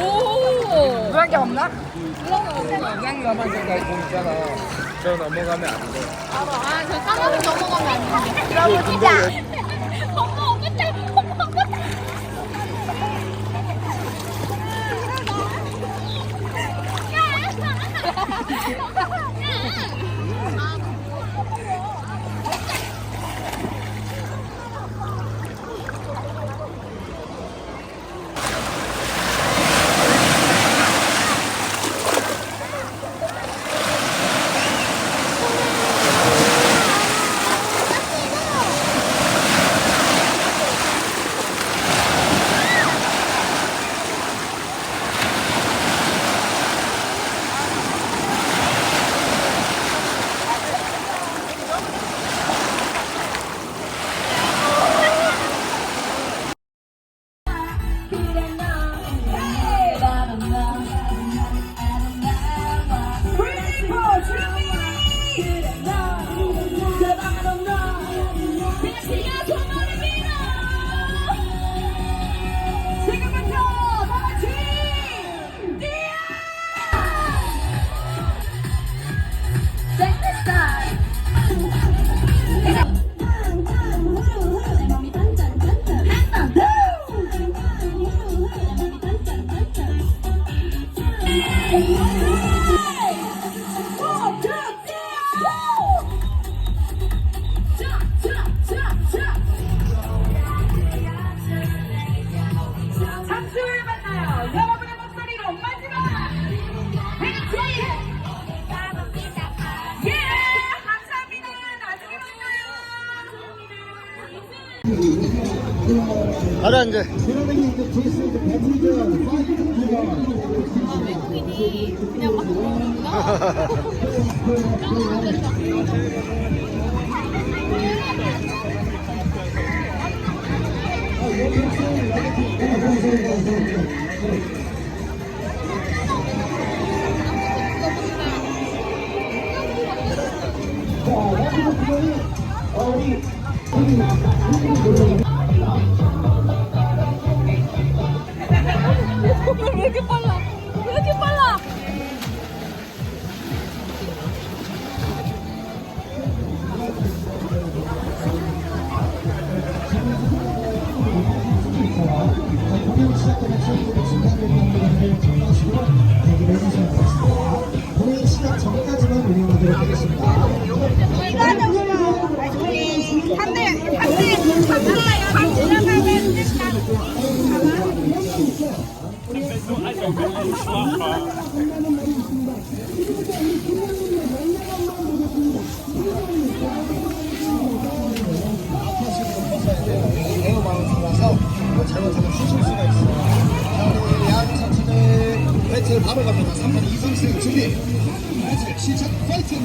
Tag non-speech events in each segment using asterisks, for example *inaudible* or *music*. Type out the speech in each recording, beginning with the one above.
오. 그런 게 없나? 없어. 까만 색깔 공 있잖아. 저 넘어가면 안 돼. 아, 저 까만색 넘어가면 안 돼. 그러고 진짜. 어머, 어떡해. 어머, 어떡 이 그냥 막 들어오는구나. 왜 이렇게 빨라? 잘못하면 휘실 수가 배틀 바로 갑니다. 3번 이성승 준비. 배틀 시작 파이팅!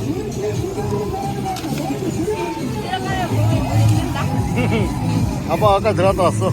*laughs* 아빠 아까 들어갔다 왔어.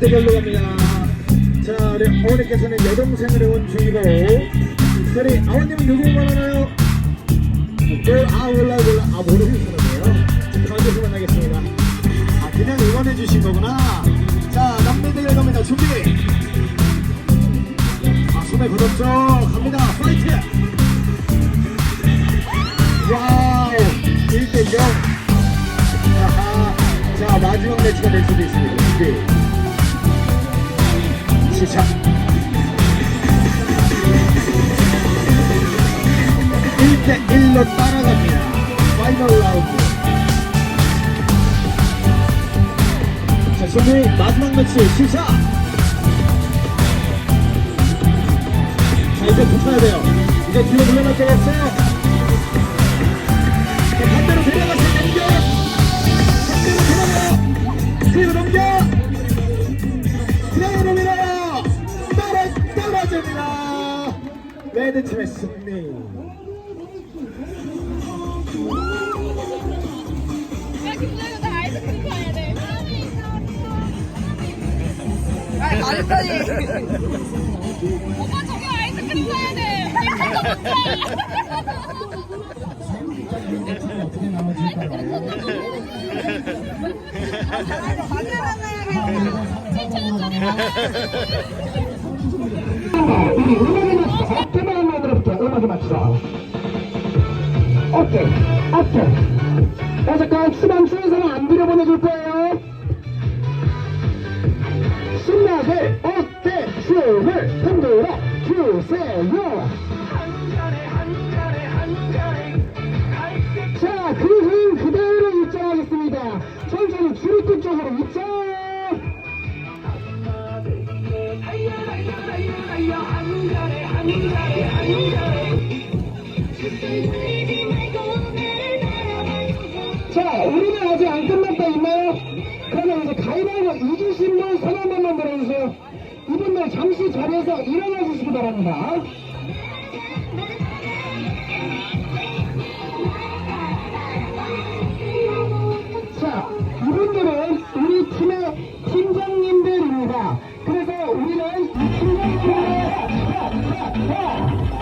대결로 갑니다 자 우리 어머니께서는 여동생을 온 중이고 우리 아버님은 누구 원하나요? 그, 아 몰라 몰라 아 모르는 사람이에요 가운데서 만나겠습니다 아 그냥 응원해 주신 거구나 자 남매 대결 갑니다 준비 처음에 걷었죠. 갑니다. 파이팅! 와우! 1대 0. 아하. 자, 마지막 매치가 될 수도 있습니다. 준비. 시작. 1대 1로 따라갑니다. 파이널 라운드. 자, 준비 마지막 매치 시작! 자, 이제 붙어야 돼요. 이제 뒤로 물러날 때가 없어요. 레드팀의 승리! 야, 김정현, 나 아이스크림 사야 돼. 오빠, 저기 아이스크림 사야 돼. 우리 맞 오케 이분들 잠시 자리에서 일어나 주시기 바랍니다. 자, 이분들은 우리 팀의 팀장님들입니다. 그래서 우리는 이 팀장님들 아,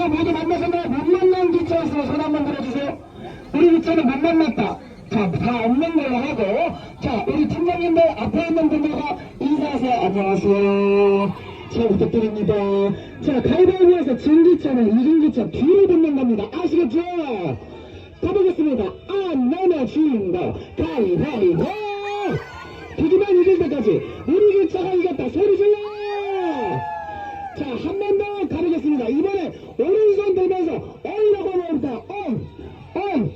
기차가 모두 만나셨나요? 못 만난 기차 있으면 손 한번 들어주세요. 우리 기차는 못 만났다. 자, 다 없는 걸로 하고. 자, 우리 팀장님들 앞에 있는 분들과 인사하세요. 안녕하세요. 잘 부탁드립니다. 자, 가위바위보에서 진 기차는 이긴 기차 뒤로 붙는 겁니다. 아시겠죠? 가보겠습니다. 안 넘어진 거 가위바위보! 비기만 이길 때까지 우리 기차가 이겼다 소리 질러 자 한 번 더 가보겠습니다 이번에 오른손 들면서 어이라고 하면 엉! 엉!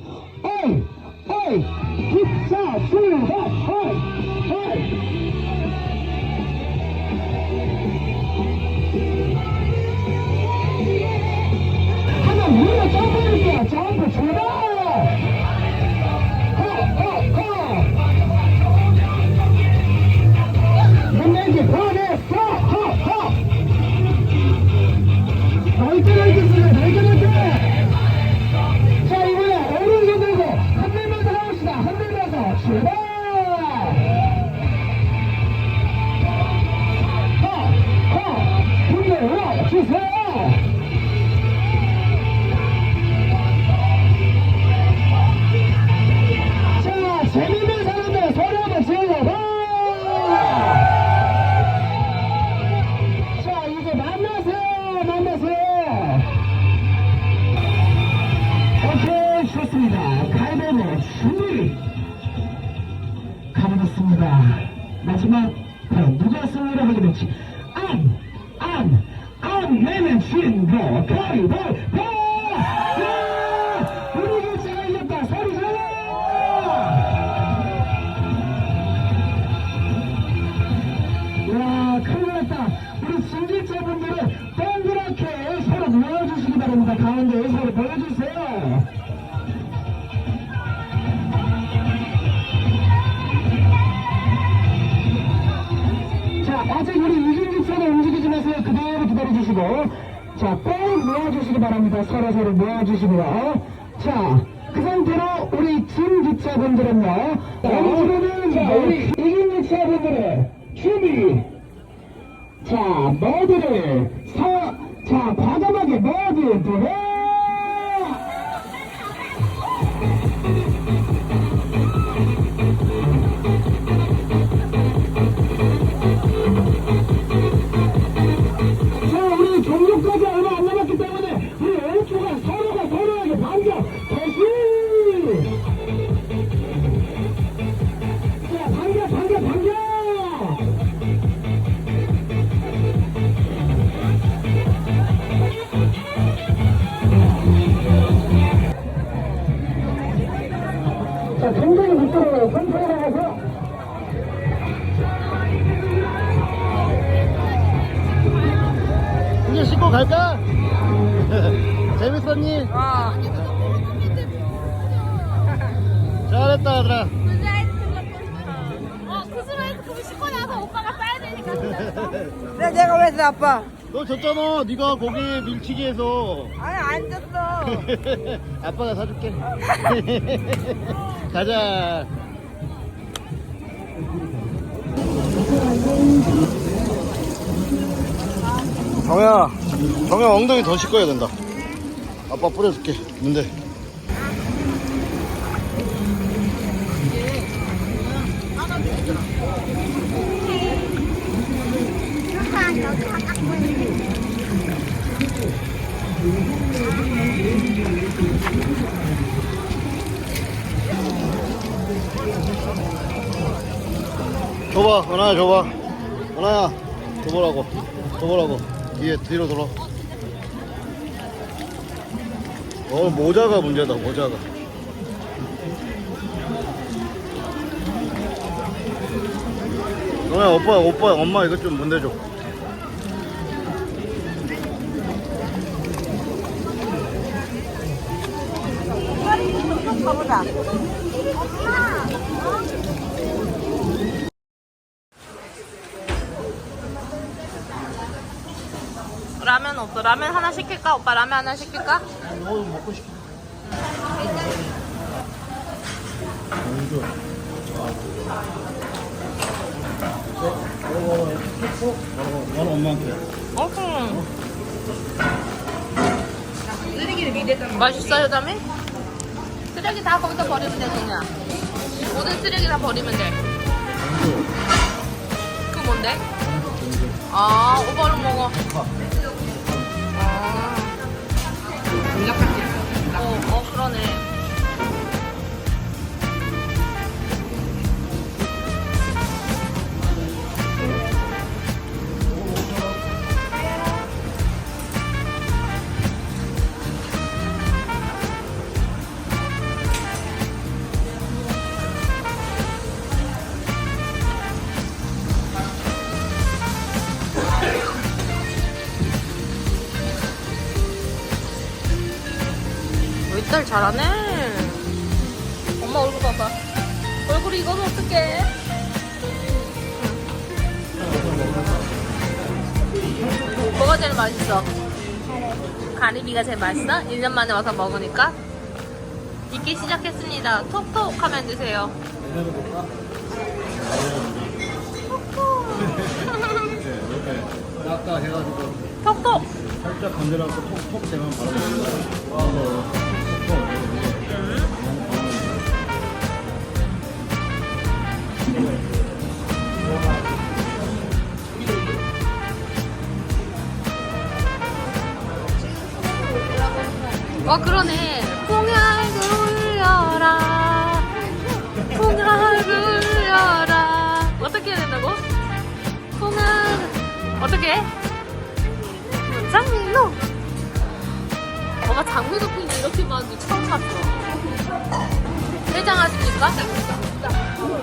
기다려주시고. 자, 꼭 모아주시기 바랍니다. 서로 서로 모아주시고요. 자, 그 상태로 우리 팀 기차분들은요. 여기서는 자, 우리 이긴 기차분들은 준비. 자, 모두를 서, 자, 과감하게 모두 들어! 너 졌잖아. 네가 거기 밀치기에서. 아니, 안 줬어. *laughs* 아빠가 사줄게. *laughs* 가자. 정야 정야 엉덩이 더 씻어야 된다. 아빠 뿌려줄게. 근데 줘봐 은하야 줘봐 은하야 줘보라고 줘보라고 뒤에 뒤로 돌아 어 모자가 문제다 모자가 은하야 오빠 오빠 엄마 이것 좀 문대줘 가보자. 라면 없어. 라면 하나 시킬까? 오빠 라면 하나 시킬까? 이거 먹고 싶어 나는 엄마한테 어. 맛있어요, 다미? 쓰레기 다 거기다 버리면 돼, 그냥. 모든 쓰레기 다 버리면 돼. 그 뭔데? 아, 오빠 얼른 먹어. 어, 어, 그러네. 딸 잘하네. 엄마 얼굴 봐봐. 얼굴이 이거는 어떡해? 뭐가 제일 맛있어? 가리비가 제일 맛있어? 1년 만에 와서 먹으니까? 익기 시작했습니다. 톡톡 하면 드세요. 아까 해가지고 톡톡! 살짝 건드려서 톡톡 대면 바로 먹는 거야. 와 그러네 풍약을 울려라 풍약을 울려라 어떻게 해야 된다고? 어떻게 해? 장민호! 엄마 장민호 팬이 이렇게 많은지 처음 봤어. 해장하십니까?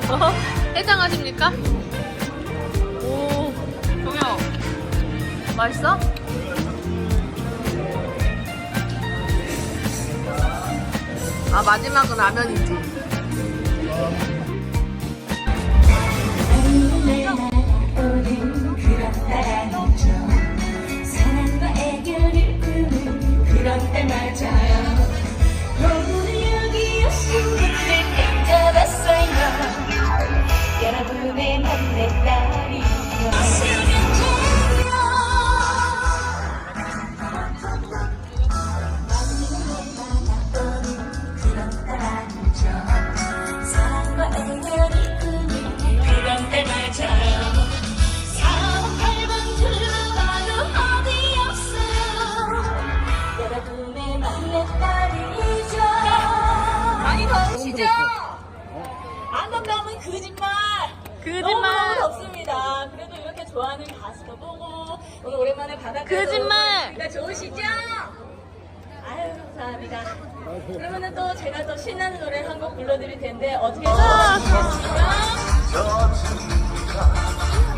어? 해장하십니까? 오, 동영. 맛있어? 아, 마지막은 라면이지. 때 맞아요 여러분을 여기 오신 분들 감 잡았어요. 여러분의 막내 딸 거짓말. 거짓말. 너무 없습니다. 그래도 이렇게 좋아하는 가수도 보고 오늘 오랜만에 바닷가 거짓말. 나 좋으시죠? 아유 감사합니다. 그러면은 또 제가 또 신나는 노래 한곡 불러드릴 텐데 어떻게 해주시겠습니까?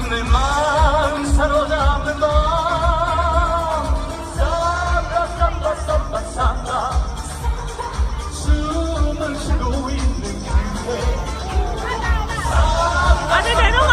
내 마음 사로잡는 너 삼바 삼바 삼바 삼바 숨을 쉬고 있는 아들 데려가! 아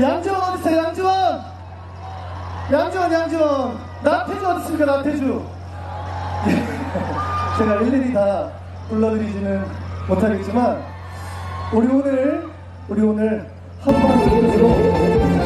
양지원 어디 있어요? 양지원. 양지원, 양지원. 나태주 어디 있습니까? 나태주. *laughs* 제가 일일이 다 불러드리지는 못하겠지만 우리 오늘 우리 오늘 한번 들으시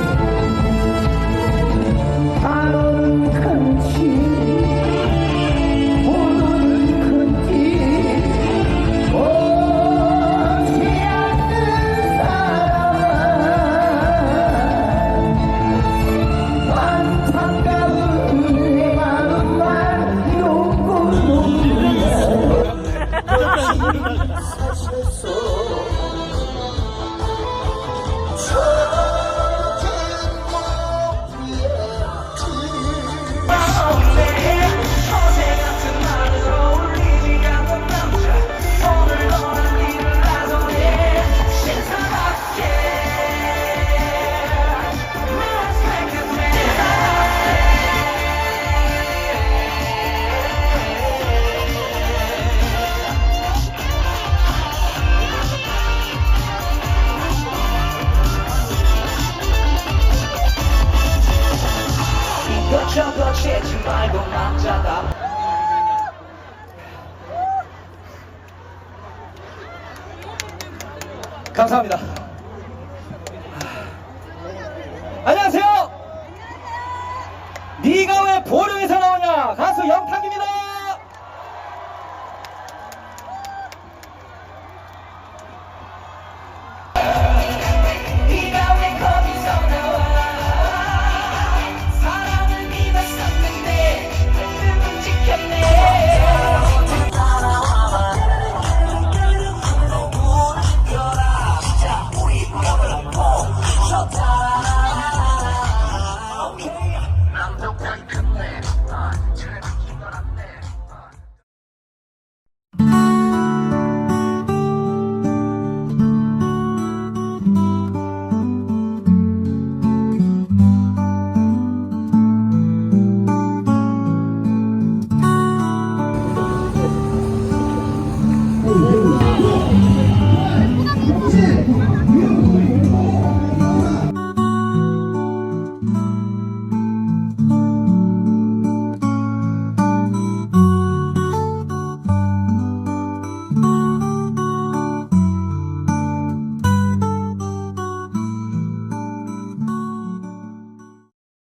감사합니다.